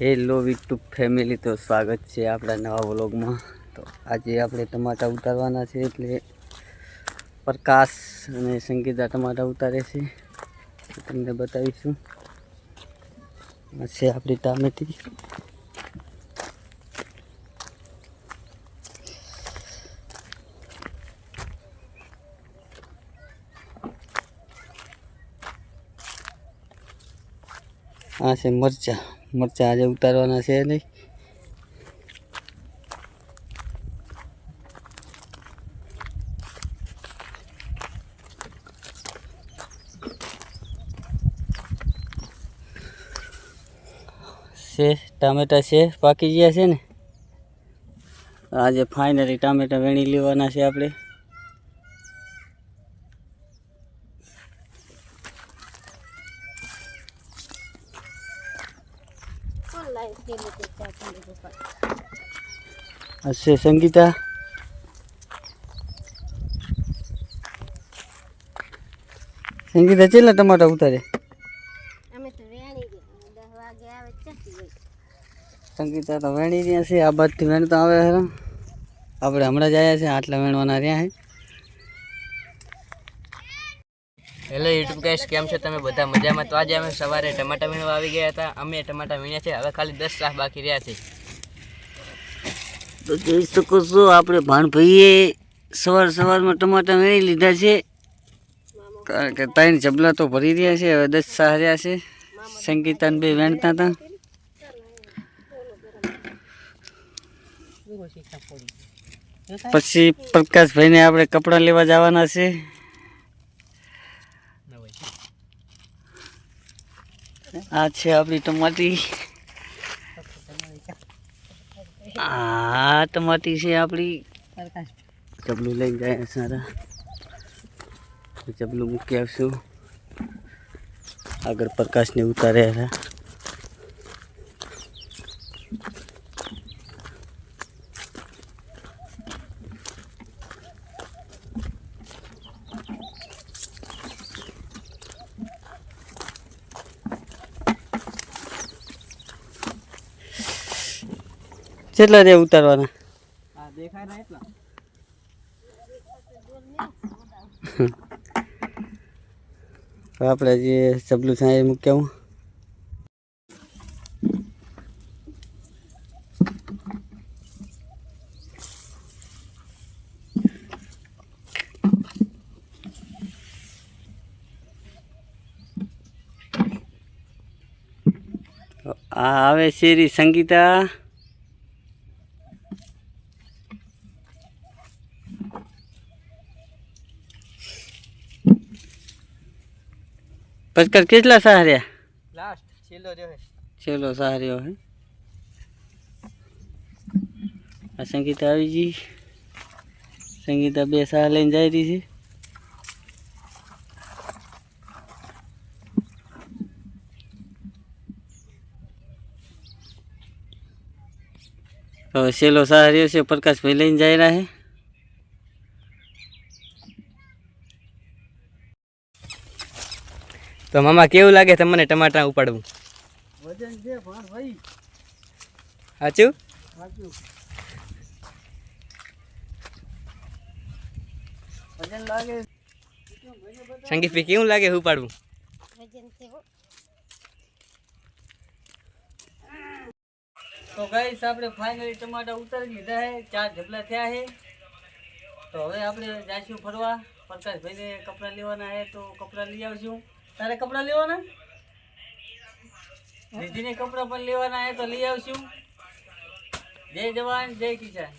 Hello YouTube family તો સ્વાગત છે આપણા નવા વ્લોગમાં તો આજે આપણે ટમાટા ઉતારવાના છે એટલે પ્રકાશ અને સંગીતા ટમાટા ઉતારે છે. તમને બતાવીશું. છે આપણી ટામેટી. આ છે મરચા. મરચા આજે ઉતારવાના છે નહીં. છે, ટામેટા છે પાકી ગયા છે ને? આજે ફાઇનલી ટામેટા વેણી લેવાના છે આપણે. છે સંગીતા સંગીતા ચેલા ટમાટા ઉતારે તો વેણી આવે સંગીતા તો વેણી રહ્યા છે આ બાજુથી વેણતા આવે છે આપણે હમણાં જ આવ્યા છે આટલા વેણવાના રહ્યા છે હેલો યુટ્યુબ ગાઈસ કેમ છો તમે? બધા મજામાં? તો આજે અમે સવારે ટમાટા વીણવા આવી ગયા હતા. અમે ટમાટા વીણ્યા છે. હવે ખાલી દસ લાખ બાકી રહ્યા છે. તો જોઈ શકો છો, આપણે ભાણભાઈએ સવાર સવારમાં ટમાટા વેણી લીધા છે. કારણ કે ત્રણ જબલા તો ભરી રહ્યા છે. હવે દસ સાહ રહ્યા છે. સંગીતાને બે વેણતા હતા. પછી પ્રકાશભાઈને આપણે કપડાં લેવા જવાના છે. આ છે આપણી ટમાટી. આ ટમાટી છે આપણી. ચબલું લઈને જાય સારા. ચબલું મૂકી આવશું. આગળ પ્રકાશને ઉતાર્યા હતા. કેટલા રે ઉતારવાના? આપણે જે સબલું છે એ હું. આ આવે શેરી સંગીતા. પચકર કેટલા સહાર્યા લાસ્ટ છેલ્લો રહ્યો છે ચલો સારો હે આ સંગીતા આવી ગઈ સંગીતા બે સહાર લઈને જાય રહી છે હવે છેલ્લો સહાર્યો છે પ્રકાશભાઈ લઈને જાય રહ્યા છે તો મામા કેવું લાગે તમને ટમાટા ઉપાડવું? વજન છે પણ ભાઈ. સાચું? વજન લાગે. સંગીત ભાઈ કેવું લાગે ઉપાડવું? વજન છે તો ગાઈસ આપણે ફાઇનલી ટમાટા ઉતારી લીધા છે. ચાર ઢગલા થયા છે. તો હવે આપણે જઈશું ફરવા. પ્રકાશભાઈને કપડાં લેવાના છે તો કપડાં લઈ આવશું. તારે કપડાં લેવાના? દીદીને કપડાં પણ લેવાના હે તો લઈ આવશું. જય જવાન, જય કિસાન.